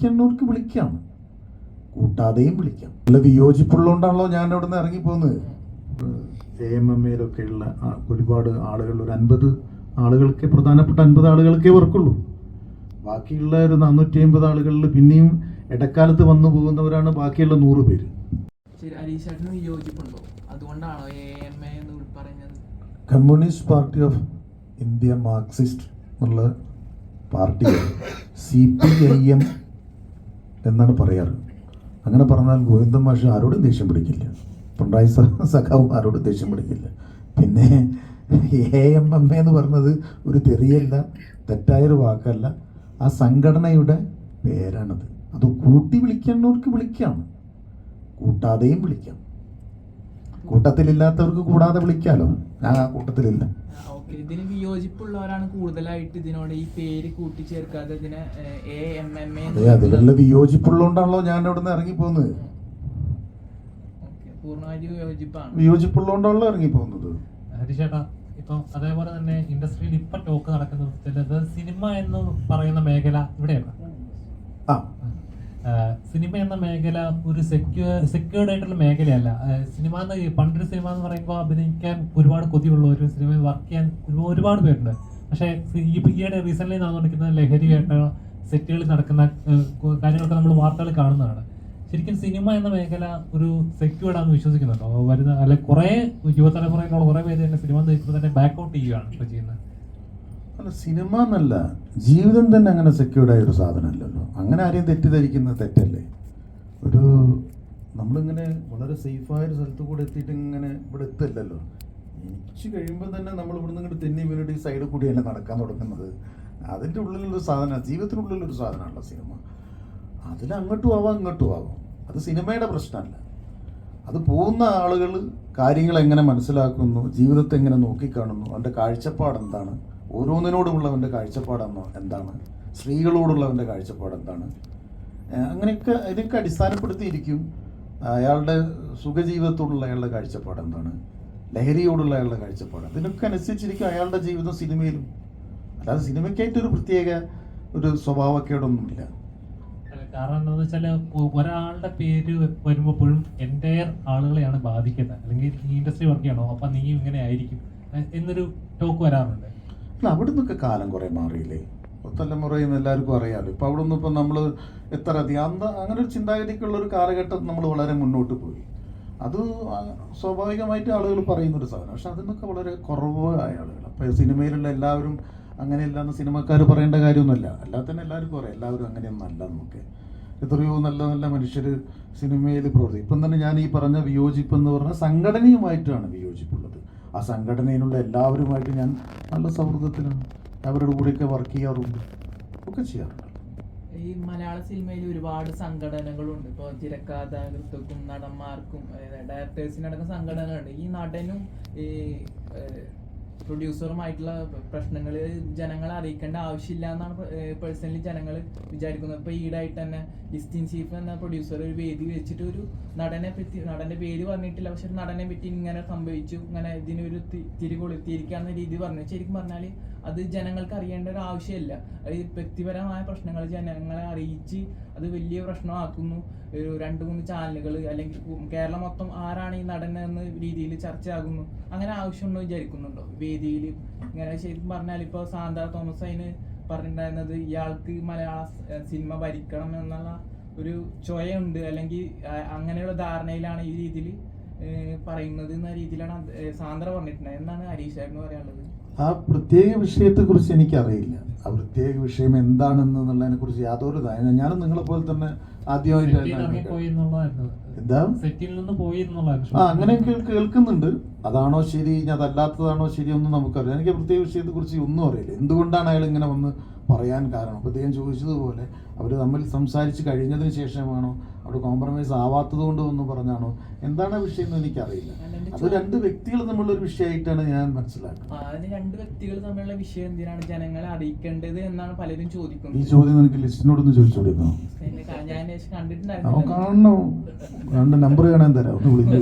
വിളിക്കുന്നവർക്ക് വിളിക്കാം. കൂട്ടാതെയും വിളിക്കാം. നല്ല വിയോജിപ്പുള്ളതുകൊണ്ടാണല്ലോ ഞാൻ അവിടെ നിന്ന് ഇറങ്ങിപ്പോകുന്നത്. എ എം എം എയിലൊക്കെയുള്ള ഒരുപാട് ആളുകൾ ഒരു അൻപത് ആളുകൾക്ക് പ്രധാനപ്പെട്ട അൻപത് ആളുകൾക്കേ വർക്കുള്ളൂ. ബാക്കിയുള്ള ഒരു നാനൂറ്റി അമ്പത് ആളുകളിൽ പിന്നെയും ഇടക്കാലത്ത് വന്നു പോകുന്നവരാണ് ബാക്കിയുള്ള നൂറ് പേര്. Communist party of India marxist എന്നുള്ള party C P I M എന്നാണ് പറയാറ്. അങ്ങനെ പറഞ്ഞാൽ ഗോവിന്ദൻ മാഷ് ആരോടും ദേഷ്യം പിടിക്കില്ല. പിണറായി സഖാവും ആരോടും ദേഷ്യം പിടിക്കില്ല. പിന്നെ എ എം എം എ എന്ന് പറഞ്ഞത് ഒരു തെറിയല്ല തെറ്റായൊരു വാക്കല്ല. ആ സംഘടനയുടെ പേരാണത്. അത് കൂട്ടി വിളിക്കുന്നവർക്ക് വിളിക്കാം. കൂട്ടാതെയും വിളിക്കാം. കൂട്ടത്തിലില്ലാത്തവർക്ക് കൂടാതെ വിളിക്കാമല്ലോ ഞാൻ ആ കൂട്ടത്തിലില്ല. ഇതിന് വിയോജിപ്പുള്ളവരാണ് കൂടുതലായിട്ട് ഇതിനോട് ഈ പേര് കൂട്ടിച്ചേർക്കാതെ ഇതിനെ എ എം എം എ അതെ അതിലുള്ള വിയോജിപ്പുള്ളതുകൊണ്ടാണല്ലോ ഞാൻ അവിടെ നിന്ന് ഇറങ്ങിപ്പോകുന്നത് പൂർണമായിട്ട് വിയോജിപ്പാണ്. വിയോജിപ്പുള്ളതുകൊണ്ടാണല്ലോ ഇറങ്ങിപ്പോകുന്നത്. ഹരിചേട്ടാ ഇപ്പം അതേപോലെ തന്നെ ഇൻഡസ്ട്രിയിൽ ഇപ്പൊ ടോക്ക് നടക്കുന്നത് സിനിമ എന്ന് പറയുന്ന മേഖല ഇവിടെയാണ് ആ സിനിമ എന്ന മേഖല ഒരു സെക്യൂർ സെക്യൂർഡ് ആയിട്ടുള്ള മേഖലയല്ല. സിനിമ എന്ന് പണ്ടൊരു സിനിമ എന്ന് പറയുമ്പോൾ അഭിനയിക്കാൻ ഒരുപാട് കൊതിയുള്ള ഒരു സിനിമയിൽ വർക്ക് ചെയ്യാൻ ഒരുപാട് പേരുണ്ട്. പക്ഷേ ഈ ഈയിടെ റീസെന്റ് നടന്നുകൊണ്ടിരിക്കുന്ന ലഹരിയായിട്ട് സെറ്റുകളിൽ നടക്കുന്ന കാര്യങ്ങളൊക്കെ നമ്മൾ വാർത്തകൾ കാണുന്നതാണ്. ശരിക്കും സിനിമ എന്ന മേഖല ഒരു സെക്യൂർഡ് ആണെന്ന് വിശ്വസിക്കുന്നുണ്ടോ? വരുന്ന അല്ലെ കുറേ യുവതലമുറയിലുള്ള കുറെ പേര് തന്നെ സിനിമ ഇപ്പോൾ തന്നെ ബാക്ക് ഔട്ട് ചെയ്യുകയാണ് ഇപ്പോൾ ചെയ്യുന്നത്. അല്ല സിനിമ എന്നല്ല ജീവിതം തന്നെ അങ്ങനെ സെക്യൂർഡ് ആയ ഒരു സാധനമല്ലല്ലോ. അങ്ങനെ ആരെയും തെറ്റിദ്ധരിക്കുന്നത് തെറ്റല്ലേ? ഒരു നമ്മളിങ്ങനെ വളരെ സേഫായ ഒരു സ്ഥലത്ത് കൂടെ എത്തിയിട്ട് ഇങ്ങനെ ഇവിടെ എത്തില്ലല്ലോ. ജനിച്ചു കഴിയുമ്പോൾ തന്നെ നമ്മൾ ഇവിടുന്ന് ഇങ്ങോട്ട് തെന്നി വീണിട്ട് ഈ സൈഡിൽ കൂടിയല്ലേ നടക്കാൻ തുടങ്ങുന്നത്. അതിന്റെ ഉള്ളിലൊരു സാധനം ജീവിതത്തിനുള്ളിലൊരു സാധനമാണല്ലോ സിനിമ. അതിൽ അങ്ങോട്ടും ആവാം ഇങ്ങോട്ടും ആവാം. അത് സിനിമയുടെ പ്രശ്നമല്ല. അത് പോകുന്ന ആളുകൾ കാര്യങ്ങൾ എങ്ങനെ മനസ്സിലാക്കുന്നു ജീവിതത്തെ എങ്ങനെ നോക്കിക്കാണുന്നു അവന്റെ കാഴ്ചപ്പാട് എന്താണ് ഓരോന്നിനോടുമുള്ളവന്റെ കാഴ്ചപ്പാടെന്നോ എന്താണ്? സ്ത്രീകളോടുള്ളവന്റെ കാഴ്ചപ്പാട് എന്താണ്? അങ്ങനെയൊക്കെ ഇതൊക്കെ അടിസ്ഥാനപ്പെടുത്തിയിരിക്കും. അയാളുടെ സുഖജീവിതത്തോടുള്ള അയാളുടെ കാഴ്ചപ്പാട് എന്താണ്? ലഹരിയോടുള്ള അയാളുടെ കാഴ്ചപ്പാട്. അതിനൊക്കെ അനുസരിച്ചിരിക്കും അയാളുടെ ജീവിതം സിനിമയിലും. അല്ലാതെ സിനിമയ്ക്കായിട്ടൊരു പ്രത്യേക ഒരു സ്വഭാവക്കേടൊന്നുമില്ല. കാരണം എന്താണെന്ന് വെച്ചാൽ ഒരാളുടെ പേര് വരുമ്പോഴും എന്റെ ആളുകളെയാണ് ബാധിക്കുന്നത്. അല്ലെങ്കിൽ ഈ ഇൻഡസ്ട്രി വർക്ക് ചെയ്യണോ? അപ്പൊ നീ ഇങ്ങനെ ആയിരിക്കും. എന്നൊരു ടോക്ക് വരാറുണ്ട്. അല്ല അവിടെ നിന്നൊക്കെ കാലം കുറേ മാറിയില്ലേ? തലമുറയിൽ നിന്ന് എല്ലാവർക്കും അറിയാമല്ലോ ഇപ്പോൾ അവിടെ നിന്ന് ഇപ്പം നമ്മൾ എത്ര അധികം അന്ന് അങ്ങനെ ഒരു ചിന്താഗതിക്കുള്ള ഒരു കാലഘട്ടം നമ്മൾ വളരെ മുന്നോട്ട് പോയി. അത് സ്വാഭാവികമായിട്ട് ആളുകൾ പറയുന്നൊരു സാധനം. പക്ഷെ അതിനൊക്കെ വളരെ കുറവായ ആളുകൾ അപ്പോൾ സിനിമയിലുള്ള എല്ലാവരും അങ്ങനെയല്ല എന്ന് സിനിമക്കാർ പറയേണ്ട കാര്യമൊന്നുമല്ല. അല്ലാതെ തന്നെ എല്ലാവർക്കും അറിയാം. എല്ലാവരും അങ്ങനെയൊന്നും അല്ല എന്നൊക്കെ. എത്രയോ നല്ല നല്ല മനുഷ്യർ സിനിമയിൽ പ്രവർത്തിക്കും ഇപ്പം തന്നെ ഞാൻ ഈ പറഞ്ഞ വിയോജിപ്പ് എന്ന് പറഞ്ഞ സംഘടനയുമായിട്ടാണ് വിയോജിപ്പുള്ളത്. ആ സംഘടനയിലുള്ള എല്ലാവരുമായിട്ട് ഞാൻ നല്ല സൗഹൃദത്തിലാണ്. അവരുടെ കൂടെയൊക്കെ വർക്ക് ചെയ്യാറുണ്ട്. ഒക്കെ ചെയ്യാറുണ്ട്. ഈ മലയാള സിനിമയിൽ ഒരുപാട് സംഘടനകളുണ്ട്. ഇപ്പോൾ തിരക്കഥാകൃത്തുക്കും നടന്മാർക്കും ഡയറക്ടേഴ്സിനടക്കം സംഘടനകളുണ്ട്. ഈ നടനും ഈ പ്രൊഡ്യൂസറുമായിട്ടുള്ള പ്രശ്നങ്ങൾ ജനങ്ങളെ അറിയിക്കേണ്ട ആവശ്യമില്ല എന്നാണ് പേഴ്സണലി ജനങ്ങൾ വിചാരിക്കുന്നത്. ഇപ്പോൾ ഈടായിട്ട് തന്നെ ലിസ്റ്റിൻ ചീഫ് എന്ന പ്രൊഡ്യൂസർ ഒരു വേദി വെച്ചിട്ട് ഒരു നടനെ പറ്റി നടന്റെ പേര് പറഞ്ഞിട്ടില്ല. പക്ഷെ നടനെ പറ്റി ഇങ്ങനെ സംഭവിച്ചു ഇങ്ങനെ ഇതിനൊരു തി- തിരി കൊളുത്തിയിരിക്കാന്ന രീതി പറഞ്ഞു. ശരിക്കും പറഞ്ഞാൽ അത് ജനങ്ങൾക്ക് അറിയേണ്ട ഒരു ആവശ്യമില്ല. അത് വ്യക്തിപരമായ പ്രശ്നങ്ങൾ ജനങ്ങളെ അറിയിച്ച് അത് വലിയ പ്രശ്നമാക്കുന്നു. ഒരു രണ്ട് മൂന്ന് ചാനലുകൾ അല്ലെങ്കിൽ കേരളം മൊത്തം ആരാണ് ഈ നടൻ എന്ന രീതിയിൽ ചർച്ചയാകുന്നു. അങ്ങനെ ആവശ്യമുണ്ടോ വിചാരിക്കുന്നുണ്ടോ? വേദിയിൽ ഇങ്ങനെ ശരിക്കും പറഞ്ഞാൽ ഇപ്പോൾ സാന്താ തോമസ് അതിന് പറഞ്ഞിട്ടുണ്ടായിരുന്നത് ഇയാൾക്ക് മലയാള സിനിമ ഭരിക്കണം എന്നുള്ള ഒരു ചൊയ ഉണ്ട്. അല്ലെങ്കിൽ അങ്ങനെയുള്ള ധാരണയിലാണ് ഈ രീതിയിൽ പറയുന്നത് എന്ന രീതിയിലാണ് സാന്ദ്ര പറഞ്ഞിട്ടുണ്ടായത്. എന്താണ് ഹരീഷ് പറയാനുള്ളത്? ആ പ്രത്യേക വിഷയത്തെക്കുറിച്ച് എനിക്കറിയില്ല. ആ പ്രത്യേക വിഷയം എന്താണെന്നുള്ളതിനെ കുറിച്ച് യാതൊരു ധാരണ ഞാനും നിങ്ങളെ പോലെ തന്നെ സെറ്റിൽ ഇറങ്ങി ആദ്യമായിട്ട് പോയി എന്താ? സെറ്റിൽ നിന്ന് പോയി എന്നുള്ളതായിരുന്നു. ആ അങ്ങനെ കേൾ- കേൾക്കുന്നുണ്ട്. അതാണോ ശരി? അതല്ലാത്തതാണോ ശരി? ഒന്നും നമുക്കറിയാം എനിക്ക് പ്രത്യേക വിഷയത്തെ കുറിച്ച് ഒന്നും അറിയില്ല. എന്തുകൊണ്ടാണ് അയാൾ ഇങ്ങനെ വന്ന് പറയാൻ കാരണം. അപ്പോൾ അദ്ദേഹം ചോദിച്ചതുപോലെ അവർ തമ്മിൽ സംസാരിച്ച് കഴിഞ്ഞതിന് ശേഷമാണോ? അവിടെ കോംപ്രമൈസ് ആവാത്തത് കൊണ്ട് ഒന്ന് പറഞ്ഞാണോ? എന്താണ് ആ വിഷയം എന്ന് എനിക്കറിയില്ല. അത് രണ്ട് വ്യക്തികൾ തമ്മിലുള്ള ഒരു വിഷയമായിട്ടാണ് ഞാൻ മനസ്സിലാക്കുന്നത്. ആ, രണ്ട് വ്യക്തികൾ തമ്മിലുള്ള വിഷയം എന്തിനാണ് ജനങ്ങളെ അറിയിക്കേണ്ടത് എന്നാണ് പലരും ഈ ചോദ്യം എനിക്ക് ലിസ്റ്റിനോടൊന്ന് എന്നെ കാ- ഞാൻ കണ്ടിട്ടുണ്ടായിരുന്നു. കാണണോ. രണ്ട് നമ്പർ കാണാൻ തരാം. ഒന്ന് വിളിച്ചു